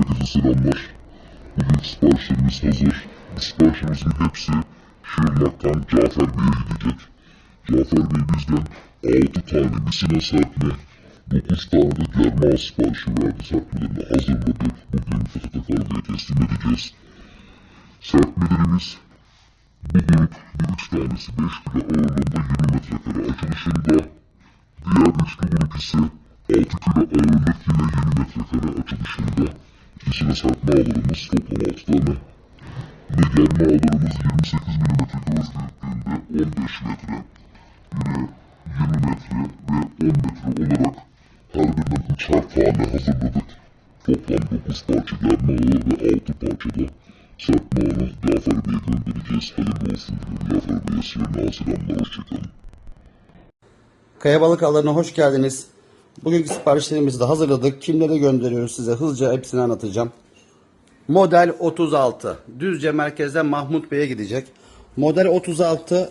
Herkese selamlar. Bugün siparişlerimiz hazır. Bu siparişlerimizin hepsi Şırnak'tan Cafer Bey'e gidecek. Cafer Bey bizden 6 tane misina serpme, 9 tane de germe ağ siparişi verdi. Serpmelerini hazırladık. Bugün kargoya teslim edeceğiz. Serpmelerimiz bu grup bu 3 tanesi 5 kilo ağırlığında 20 metrekare açılışında. Diğer üçlü grup ise 6 kilo ağırlık yine 20 metrekare açılışında. İkisine serpme ağlarımız toplam 6 tane. Ve germe ağlarımız 28 mm göz büyüklüğünde 15 metre. Yine 20 metre ve 10 metre olarak her birinden 3'er tane hazırladık. Toplam 9 parça germe ağı ve 6 parçada serpme ağını Cafer Bey'e göndereceğiz. Hayırlı olsun diyorum. Cafer Bey'e selamlar, selamlar, hoşçakalın. Kaya balık ağlarına hoş geldiniz. Bugünkü siparişlerimizi de hazırladık. Kimlere gönderiyoruz size hızlıca hepsini anlatacağım. Model 36. Düzce merkezden Mahmut Bey'e gidecek. Model 36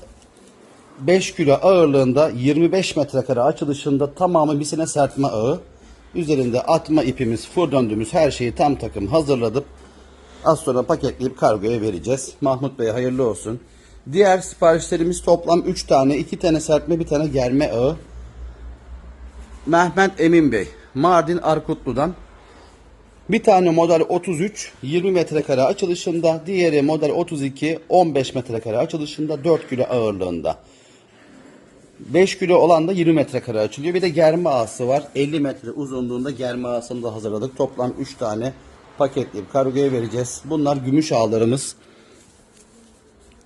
5 kilo ağırlığında 25 metrekare açılışında tamamı misine serpme ağı. Üzerinde atma ipimiz, fır döndüğümüz her şeyi tam takım hazırladık. Az sonra paketleyip kargoya vereceğiz. Mahmut Bey hayırlı olsun. Diğer siparişlerimiz toplam 3 tane, 2 tane serpme, bir tane germe ağı. Mehmet Emin Bey, Mardin Arkutlu'dan. Bir tane model 33, 20 metrekare açılışında. Diğeri model 32, 15 metrekare açılışında, 4 kilo ağırlığında. 5 kilo olan da 20 metrekare açılıyor. Bir de germe ağası var. 50 metre uzunluğunda germe ağasını da hazırladık. Toplam 3 tane paketleyip kargoya vereceğiz. Bunlar gümüş ağlarımız.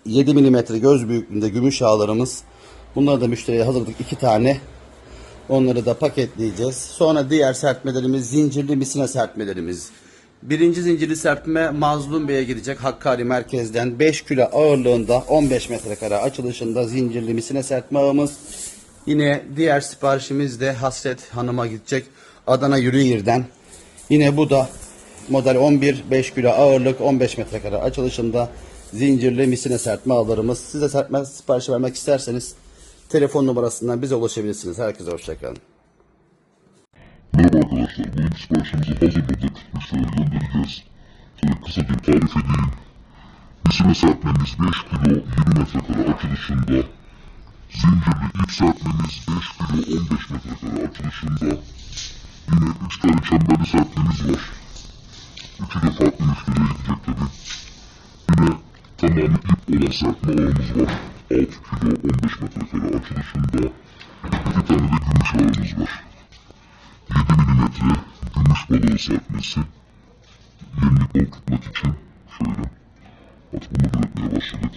7 milimetre göz büyüklüğünde gümüş ağlarımız. Bunları da müşteriye hazırladık 2 tane. Onları da paketleyeceğiz. Sonra diğer serpmelerimiz zincirli misina serpmelerimiz. Birinci zincirli serpme Mazlum Bey'e gidecek Hakkari merkezden 5 kilo ağırlığında 15 metrekare açılışında zincirli misina serpme ağımız. Yine diğer siparişimiz de Hasret Hanım'a gidecek Adana Yürüyir'den. Yine bu da model 11 5 kilo ağırlık 15 metrekare açılışında zincirli misine serpme ağlarımız. Size serpme siparişi vermek isterseniz telefon numarasından bize ulaşabilirsiniz. Herkese hoşçakalın. Merhaba arkadaşlar, bugün siparişimizi hazırladık. Müşteriye göndereceğiz. Şöyle kısaca tarif edeyim. Misine serpmemiz 5 kilo 20 metrekare açılışında. Zincirli ip serpmemiz 5 kilo 15 metrekare açılışında. Yine 3 tane çemberli serpmemiz var. Üçü de farklı müşteriye gidecek tabi. Yine tamamı ip olan serpme ağımız var. 6 kilo 15 metrekare açılışında. 2 tane de gümüş ağımız var. 7 milimetre gümüş balığı serpmesi. Yemlik balık tutmak için şöyle. Artık bunu üretmeye başladık.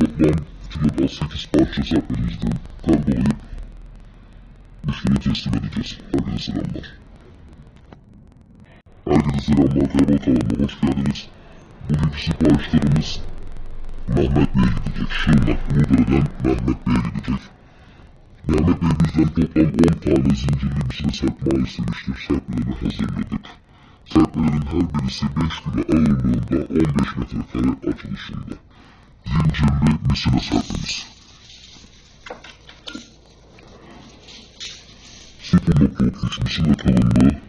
Toplam kiloda 8 parça serpmemizden kargolayıp müşteriye teslim edeceğiz. Herkese selamlar. Herkese selamlar. Kaybol kanalına hoş geldiniz. Bugünkü siparişlerimiz Mehmet Bey'e gidecek. Şırnak Uludere'den Mehmet Bey'e gidecek. Mehmet Bey bizden toplam 10 tane zincirli bir size serpme istemiştir. Serpmelerini hazırladık. Serpmelerin her birisi 5 kilo ağırlığında 15 metrekare açılışında. Zincirli misine serpmemiz. 0.33 misine kalınlığı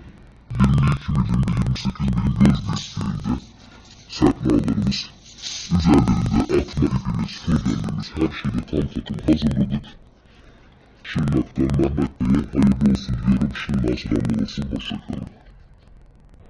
22 milim ve 28 milim göz büyüklüğünde serpme ağlarımız. Üzerlerinde atma ipimiz, fır döndüğümüz her şeyi tam takım hazırladık. Şırnak'tan Mehmet Bey'e hayırlı olsun diyorum. Şırnak'a selamlar olsun. Hoşçakalın.